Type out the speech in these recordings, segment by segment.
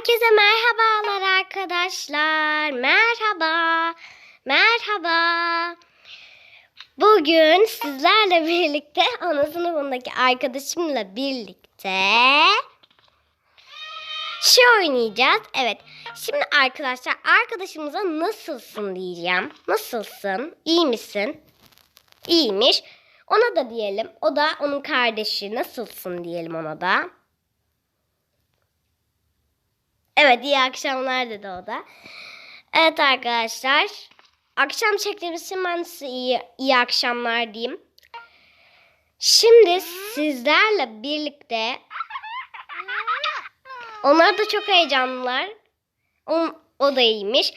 Herkese merhabalar arkadaşlar. Merhaba. Merhaba. Bugün sizlerle birlikte ana sınıfındaki arkadaşımla birlikte şey oynayacağız. Evet. Şimdi arkadaşlar arkadaşımıza nasılsın diyeceğim. Nasılsın? İyi misin? İyiymiş. Ona da diyelim. O da onun kardeşi. Nasılsın diyelim ona da. Evet iyi akşamlar dedi o da. Evet arkadaşlar. Akşam çektiğimiz için ben size iyi, iyi akşamlar diyeyim. Şimdi sizlerle birlikte onlar da çok heyecanlılar. O, o da iyiymiş.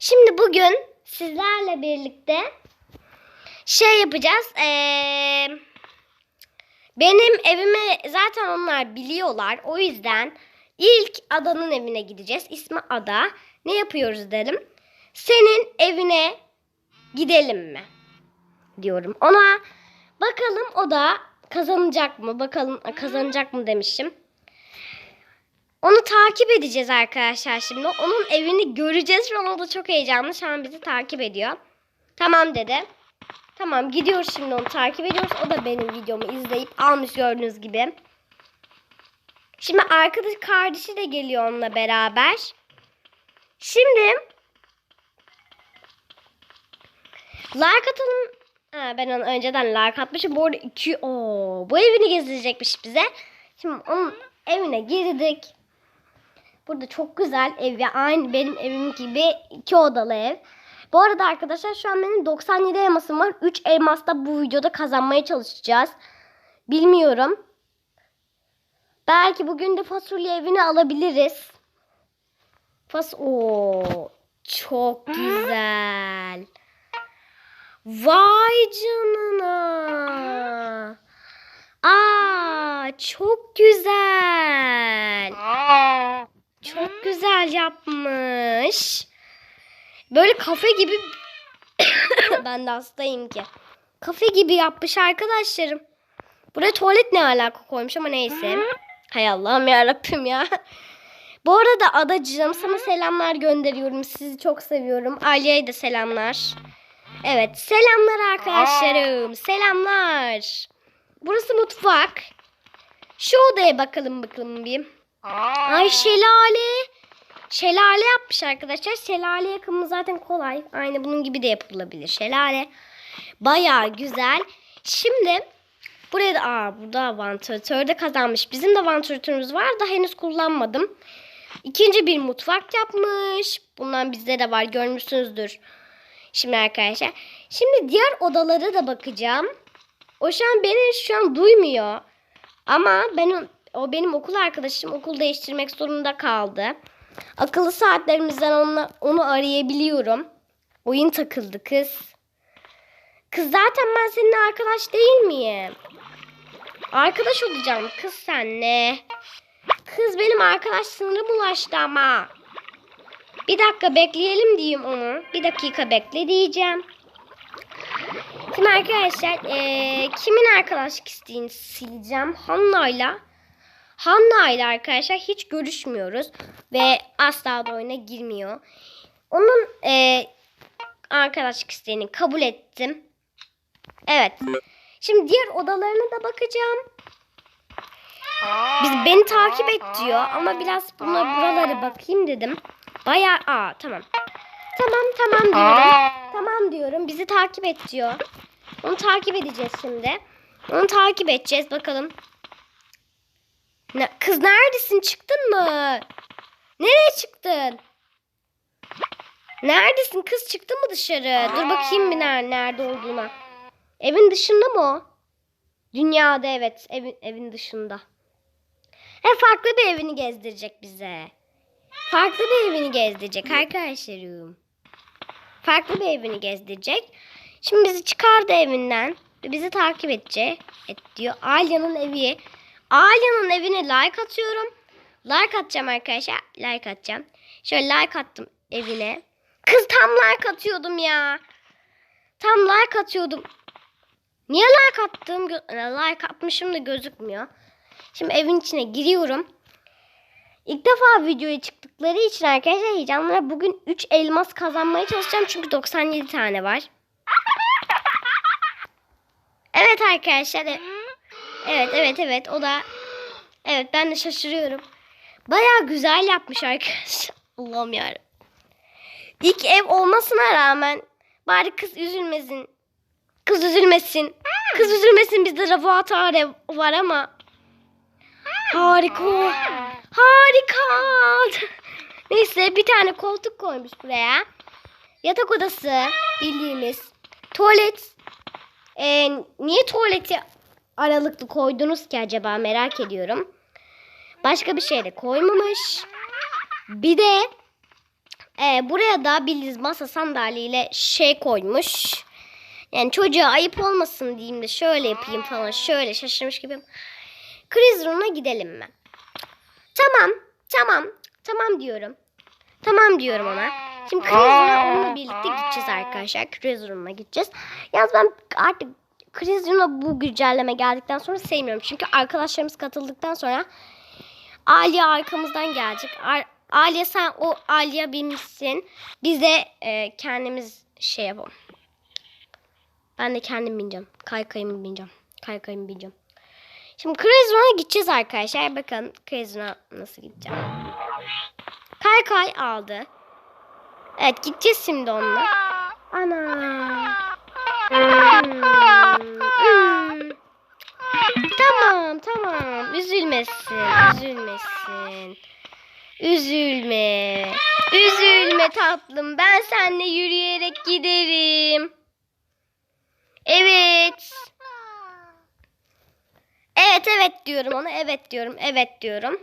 Şimdi bugün sizlerle birlikte şey yapacağız. Ee, benim evimi zaten onlar biliyorlar. O yüzden ilk adanın evine gideceğiz. İsmi Ada. Ne yapıyoruz dedim. Senin evine gidelim mi? Diyorum. Ona bakalım o da kazanacak mı? Bakalım kazanacak mı demişim. Onu takip edeceğiz arkadaşlar şimdi. Onun evini göreceğiz ve o da çok heyecanlı. Şu an bizi takip ediyor. Tamam dedi. Tamam gidiyoruz şimdi onu takip ediyoruz. O da benim videomu izleyip almış gördüğünüz gibi. Şimdi arkadaş kardeşi de geliyor onunla beraber. Şimdi like atalım. Ha, ben onu önceden like atmışım. Bu arada iki, oo, bu evini gezdirecekmiş bize. Şimdi onun evine girdik. Burada çok güzel ev ve aynı benim evim gibi iki odalı ev. Bu arada arkadaşlar şu an benim 97 elmasım var. 3 elmas da bu videoda kazanmaya çalışacağız. Bilmiyorum. Belki bugün de fasulye evini alabiliriz. Fas o çok güzel. Vay canına. Aa çok güzel. Çok güzel yapmış. Böyle kafe gibi ben de hastayım ki. Kafe gibi yapmış arkadaşlarım. Buraya tuvalet ne alaka koymuş ama neyse. Hay Allah'ım ya Rabbim ya. Bu arada adacığım sana selamlar gönderiyorum. Sizi çok seviyorum. Aliye'ye de selamlar. Evet selamlar arkadaşlarım. Selamlar. Burası mutfak. Şu odaya bakalım bakalım bir. Ay şelale. Şelale yapmış arkadaşlar. Şelale yakımı zaten kolay. Aynı bunun gibi de yapılabilir. Şelale. Bayağı güzel. Şimdi buraya da aa burada vantilatör de kazanmış. Bizim de vantilatörümüz var da henüz kullanmadım. İkinci bir mutfak yapmış. Bundan bizde de var görmüşsünüzdür. Şimdi arkadaşlar. Şimdi diğer odalara da bakacağım. O şu an beni şu an duymuyor. Ama ben o benim okul arkadaşım okul değiştirmek zorunda kaldı. Akıllı saatlerimizden onunla, onu arayabiliyorum. Oyun takıldı kız. Kız zaten ben seninle arkadaş değil miyim? Arkadaş olacağım kız senle. Kız benim arkadaş sınırım ulaştı ama. Bir dakika bekleyelim diyeyim onu. Bir dakika bekle diyeceğim. Şimdi arkadaşlar ee, kimin arkadaşlık isteğini sileceğim? Hanna'yla. Hanna'yla arkadaşlar hiç görüşmüyoruz. Ve asla da oyuna girmiyor. Onun ee, arkadaşlık isteğini kabul ettim. Evet. Şimdi diğer odalarına da bakacağım. Biz beni takip et diyor ama biraz buna buraları bakayım dedim. Bayağı aa tamam. Tamam tamam diyorum. Tamam diyorum. Bizi takip et diyor. Onu takip edeceğiz şimdi. Onu takip edeceğiz bakalım. Ne, kız neredesin? Çıktın mı? Nereye çıktın? Neredesin? Kız çıktı mı dışarı? Dur bakayım bir nerede olduğuna. Evin dışında mı o? Dünyada evet. Evin, evin dışında. He farklı bir evini gezdirecek bize. Farklı bir evini gezdirecek arkadaşlarım. Farklı bir evini gezdirecek. Şimdi bizi çıkardı evinden. Bizi takip edecek. Et diyor. Alya'nın evi. Alya'nın evine like atıyorum. Like atacağım arkadaşlar. Like atacağım. Şöyle like attım evine. Kız tam like atıyordum ya. Tam like atıyordum. Niye like attım? Gö- Like atmışım da gözükmüyor. Şimdi evin içine giriyorum. İlk defa videoya çıktıkları için arkadaşlar heyecanlara bugün 3 elmas kazanmaya çalışacağım. Çünkü 97 tane var. Evet arkadaşlar. e- Evet evet evet o da Evet ben de şaşırıyorum. Baya güzel yapmış arkadaşlar. Allah'ım yarabbim. İlk ev olmasına rağmen bari kız üzülmesin. Kız üzülmesin. Kız üzülmesin bizde laboratuvar ev var ama. Harika. Harika. Neyse bir tane koltuk koymuş buraya. Yatak odası bildiğimiz. Tuvalet. Ee, niye tuvaleti aralıklı koydunuz ki acaba merak ediyorum. Başka bir şey de koymamış. Bir de e, buraya da bildiğiniz masa sandalyeyle şey koymuş. Yani çocuğa ayıp olmasın diyeyim de şöyle yapayım falan şöyle şaşırmış gibi. Kriz room'a gidelim mi? Tamam, tamam, tamam diyorum. Tamam diyorum ona. Şimdi kriz room'a onunla birlikte gideceğiz arkadaşlar. Kriz room'a gideceğiz. Yalnız ben artık kriz room'a bu güncelleme geldikten sonra sevmiyorum. Çünkü arkadaşlarımız katıldıktan sonra Aliye arkamızdan gelecek. Ar- Aliye sen o Aliye binmişsin. Biz de e, kendimiz şey yapalım. Ben de kendim bineceğim. Kaykayımı bineceğim. Kaykayımı bineceğim. Şimdi Crazy gideceğiz arkadaşlar. Bakın Crazy nasıl gideceğim. Kaykay aldı. Evet gideceğiz şimdi onunla. Ana. Hmm, hmm. Tamam tamam. Üzülmesin. Üzülmesin. Üzülme. Üzülme tatlım. Ben seninle yürüyerek giderim. Evet. Evet evet diyorum ona. Evet diyorum. Evet diyorum.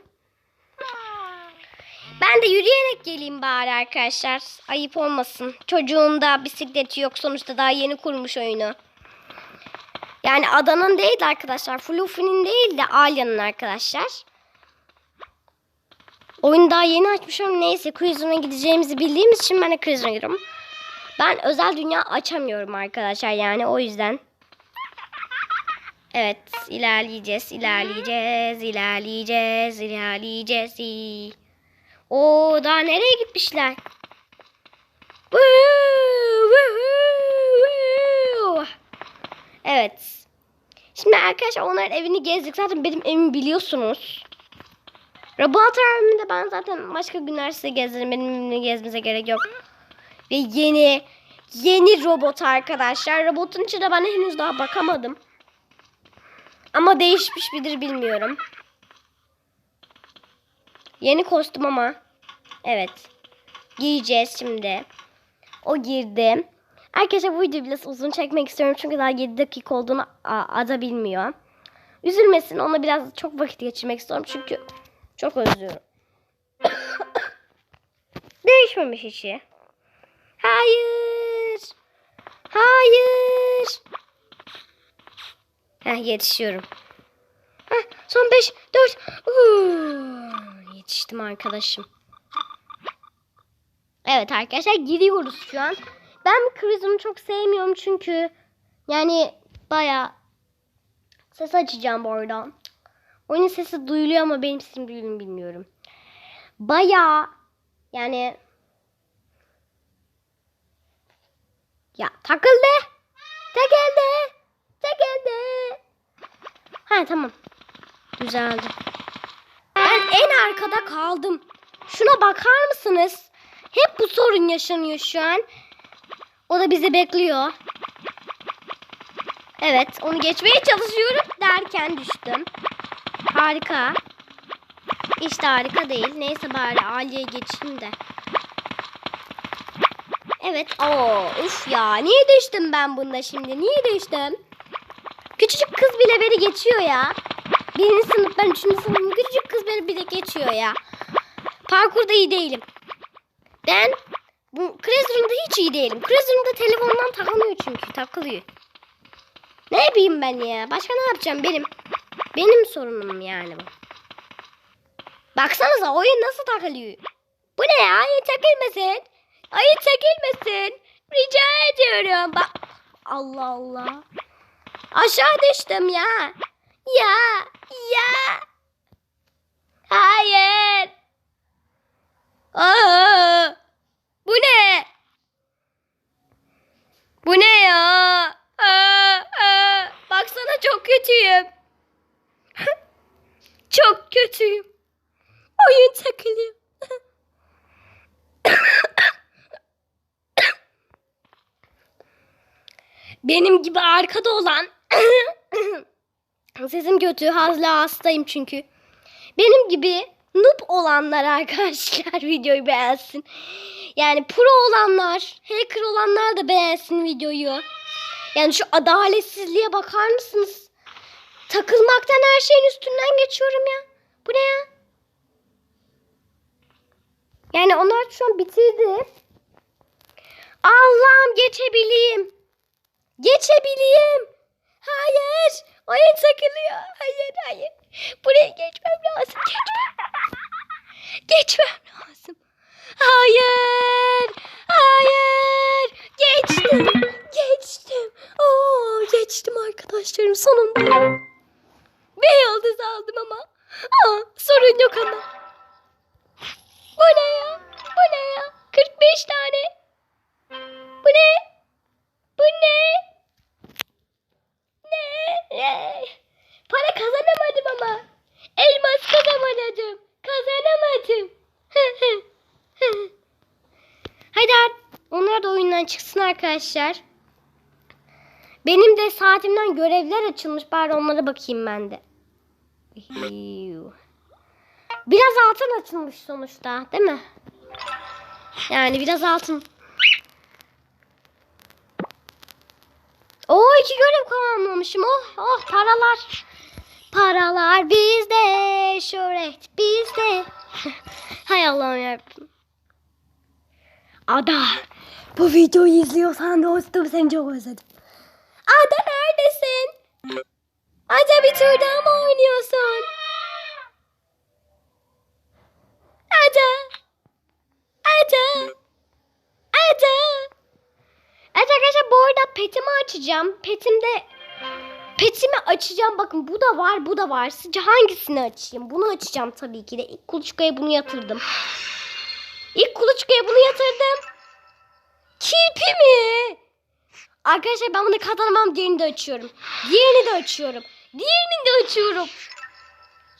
Ben de yürüyerek geleyim bari arkadaşlar. Ayıp olmasın. Çocuğun da bisikleti yok. Sonuçta daha yeni kurmuş oyunu. Yani Adan'ın değil de arkadaşlar. Fluffy'nin değil de Alya'nın arkadaşlar. Oyunu daha yeni açmışım. Neyse Cruiser'a gideceğimizi bildiğimiz için ben de Cruiser'a giriyorum. Ben özel dünya açamıyorum arkadaşlar yani o yüzden. Evet ilerleyeceğiz, ilerleyeceğiz, ilerleyeceğiz, ilerleyeceğiz. O daha nereye gitmişler? Evet. Şimdi arkadaşlar onların evini gezdik. Zaten benim evimi biliyorsunuz. Laboratuvar evimi de ben zaten başka günler size gezdiririm. Benim evimi gezmenize gerek yok. Ve yeni yeni robot arkadaşlar. Robotun içine ben henüz daha bakamadım. Ama değişmiş midir bilmiyorum. Yeni kostüm ama. Evet. Giyeceğiz şimdi. O girdi. Arkadaşlar bu videoyu biraz uzun çekmek istiyorum. Çünkü daha 7 dakika olduğunu Ada bilmiyor. Üzülmesin. Ona biraz çok vakit geçirmek istiyorum. Çünkü çok özlüyorum. Değişmemiş işi. Hayır. Hayır. Heh, yetişiyorum. Heh, son 5, 4. Yetiştim arkadaşım. Evet arkadaşlar gidiyoruz şu an. Ben Crimson'u çok sevmiyorum çünkü yani baya ses açacağım bu arada. Oyunun sesi duyuluyor ama benim sesim duyuluyor bilmiyorum. Baya yani ya takıldı. Takıldı. Takıldı. Ha tamam. Düzeldi. Ben en arkada kaldım. Şuna bakar mısınız? Hep bu sorun yaşanıyor şu an. O da bizi bekliyor. Evet, onu geçmeye çalışıyorum derken düştüm. Harika. İşte harika değil. Neyse bari Aliye'ye geçeyim de. Evet. Oo, uf ya. Niye düştüm ben bunda şimdi? Niye düştüm? Küçücük kız bile beni geçiyor ya. Birinci sınıf ben üçüncü sınıfım. Küçücük kız beni bile geçiyor ya. Parkurda iyi değilim. Ben bu Crazy hiç iyi değilim. Crazy telefondan takılıyor çünkü. Takılıyor. Ne yapayım ben ya? Başka ne yapacağım benim? Benim sorunum yani bu. Baksanıza oyun nasıl takılıyor. Bu ne ya? Ayı Hayır çekilmesin. Rica ediyorum. Bak. Allah Allah. Aşağı düştüm ya. Ya. Ya. Hayır. Aa, bu ne? Benim gibi arkada olan sesim kötü hala hastayım çünkü. Benim gibi noob olanlar arkadaşlar videoyu beğensin. Yani pro olanlar, hacker olanlar da beğensin videoyu. Yani şu adaletsizliğe bakar mısınız? Takılmaktan her şeyin üstünden geçiyorum ya. Bu ne ya? Yani onlar şu an bitirdi. Allah'ım geçebileyim. Geçebileyim. Hayır. Oyun takılıyor. Hayır hayır. Buraya geçmem lazım. Geçmem. Geçmem lazım. Hayır. Hayır. Geçtim. Geçtim. Oo, geçtim arkadaşlarım sonunda. Ve yıldız aldım ama. Aa, sorun yok ama. Bu ne ya? Bu ne ya? 45 tane. Bu ne? Bu ne? Ne? Ne? Para kazanamadım ama. Elmas kazanamadım. Kazanamadım. Hadi onlar da oyundan çıksın arkadaşlar. Benim de saatimden görevler açılmış. Bari onlara bakayım ben de. Biraz altın açılmış sonuçta değil mi? Yani biraz altın. Oo iki görev tamamlamışım. Oh oh paralar. Paralar bizde. Şöhret bizde. Hay Allah'ım yarabbim. Ada. Bu videoyu izliyorsan dostum seni çok özledim. Ada neredesin? Ada bir tur daha mı oynuyorsun? Ada. Ada. Ada. Evet arkadaşlar bu arada petimi açacağım. Petimde petimi açacağım. Bakın bu da var bu da var. Sizce hangisini açayım? Bunu açacağım tabii ki de. İlk kuluçkaya bunu yatırdım. İlk kuluçkaya bunu yatırdım. Kirpi mi? Arkadaşlar ben bunu kazanamam. Diğerini de açıyorum. Diğerini de açıyorum. Diğerini de açıyorum.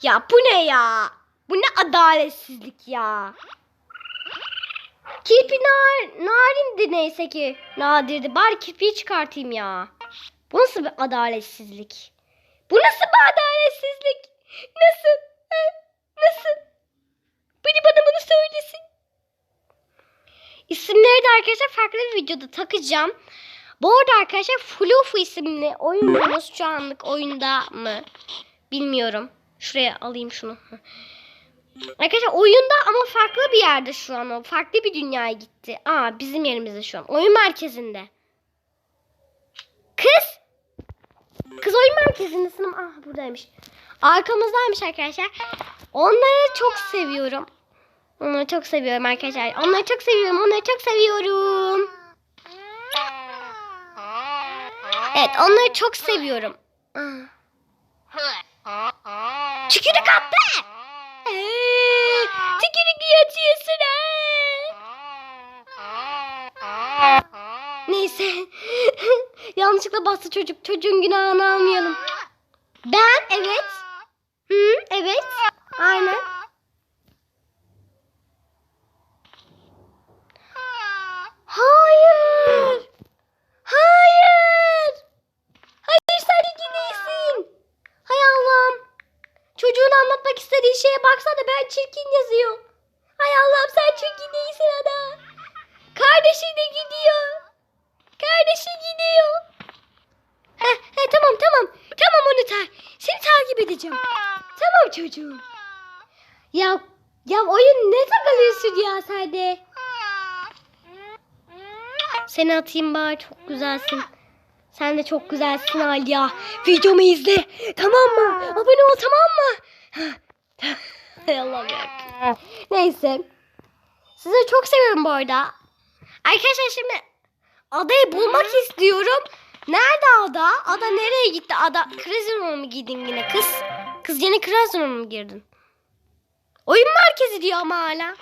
Ya bu ne ya? Bu ne adaletsizlik ya? Kirpi nar, narindi neyse ki nadirdi. Bari kirpiyi çıkartayım ya. Bu nasıl bir adaletsizlik? Bu nasıl bir adaletsizlik? Nasıl? Nasıl? Biri bana bunu söylesin. İsimleri de arkadaşlar farklı bir videoda takacağım. Bu arada arkadaşlar Fluffy isimli oyuncumuz şu anlık oyunda mı? Bilmiyorum. Şuraya alayım şunu. Arkadaşlar oyunda ama farklı bir yerde şu an o. Farklı bir dünyaya gitti. Aa bizim yerimizde şu an. Oyun merkezinde. Kız. Kız oyun merkezinde sınıf. Ah buradaymış. Arkamızdaymış arkadaşlar. Onları çok seviyorum. Onları çok seviyorum arkadaşlar. Onları çok seviyorum. Onları çok seviyorum. Evet onları çok seviyorum. Ah. Tükürük attı. Tükürük yatıyorsun ha. Neyse. Yanlışlıkla bastı çocuk. Çocuğun günahını almayalım. Ben evet. Hı, evet. Aynen. Hayır. Hayır. Hayır sen iyi değilsin. Hay Allah'ım. Anlatmak istediği şeye baksana ben çirkin yazıyor. Hay Allah'ım sen çirkin değilsin ana. Kardeşi de gidiyor. Kardeşi gidiyor. Heh, heh, tamam tamam. Tamam onu ta seni takip edeceğim. Tamam çocuğum. Ya ya oyun ne takılıyorsun ya sen de? Seni atayım bari çok güzelsin. Sen de çok güzelsin Alya. Videomu izle. Tamam mı? Abone ol tamam mı? Allah'ım. Neyse. Sizi çok seviyorum bu arada. Arkadaşlar şimdi adayı bulmak istiyorum. Nerede ada? Ada nereye gitti? Ada Krazon'a mı girdin yine kız? Kız yine Krazon'a mı girdin? Oyun merkezi diyor ama hala.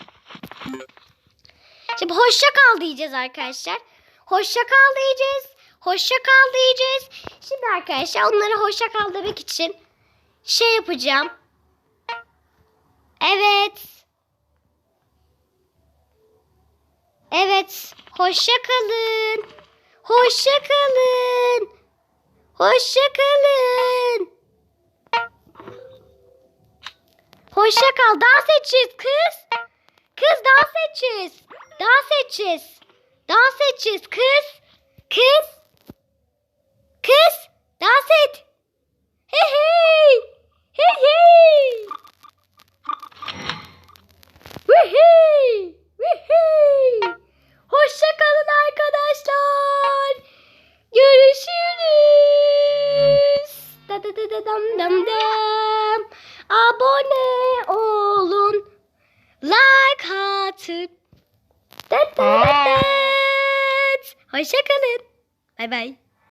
Şimdi hoşça kal diyeceğiz arkadaşlar. Hoşça kal diyeceğiz. Hoşça kal diyeceğiz. Şimdi arkadaşlar onlara hoşça kal demek için şey yapacağım. Evet. Evet. Hoşça kalın. Hoşça kalın. Hoşça kalın. Hoşça kal. Dans edeceğiz kız. Kız dans edeceğiz. Dans edeceğiz. Dans edeceğiz kız. Kız.